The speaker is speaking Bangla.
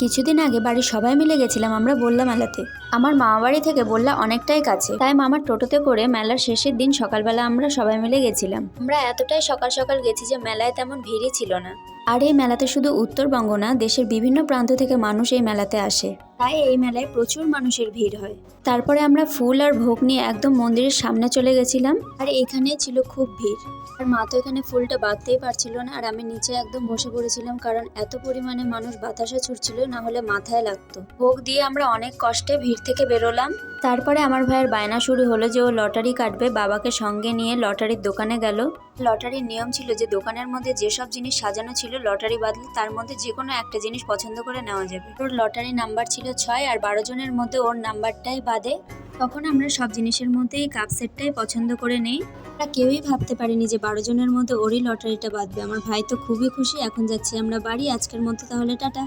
কিছুদিন আগে বাড়ির সবাই মিলে গেছিলাম, আমরা বললা মেলাতে। আমার মামা বাড়ি থেকে বললা অনেকটাই কাছে। তাই মামার টোটোতে করে মেলার শেষের দিন সকালবেলা আমরা সবাই মিলে গেছিলাম। আমরা এতটাই সকাল সকাল গেছি যে মেলায় তেমন ভিড়ই ছিল না। আর এই মেলাতে শুধু উত্তরবঙ্গ না, দেশের বিভিন্ন প্রান্ত থেকে মানুষ এই মেলাতে আসে। তাই এই মেলায় প্রচুর মানুষের ভিড় হয়। তারপরে আমরা ফুল আর ভোগ নিয়ে একদম মন্দিরের সামনে চলে গেছিলাম, আর এখানেই ছিল খুব ভিড়। আর মা তো এখানে ফুলটা বাঁধতেই পারছিল না, আর আমি নিচে একদম বসে পড়েছিলাম, কারণ এত পরিমাণে মানুষ বাতাসে ছুটছিল, না হলে মাথায় লাগতো। ভোগ দিয়ে আমরা অনেক কষ্টে ভিড় থেকে বেরোলাম। তারপরে আমার ভাইয়ের বায়না শুরু হলো যে ও লটারি কাটবে, বাবাকে সঙ্গে নিয়ে লটারির দোকানে গেল। লটারির নিয়ম ছিল যে দোকানের মধ্যে যেসব জিনিস সাজানো ছিল, লটারি বাদলে তার মধ্যে যে কোনো একটা জিনিস পছন্দ করে নেওয়া যাবে। ওর লটারি নাম্বার ছিল ছয় আর বারো জনের মধ্যে ওর নাম্বারটাই বাদে, তখন আমরা সব জিনিসের মধ্যেই কাপ সেটটাই পছন্দ করে নেই। আমরা কেউই ভাবতে পারিনি যে বারো জনের মধ্যে ওরই লটারিটা বাঁধবে। আমার ভাই তো খুবই খুশি, এখন যাচ্ছি আমরা বাড়ি। আজকের মধ্যে তাহলে, টাটা।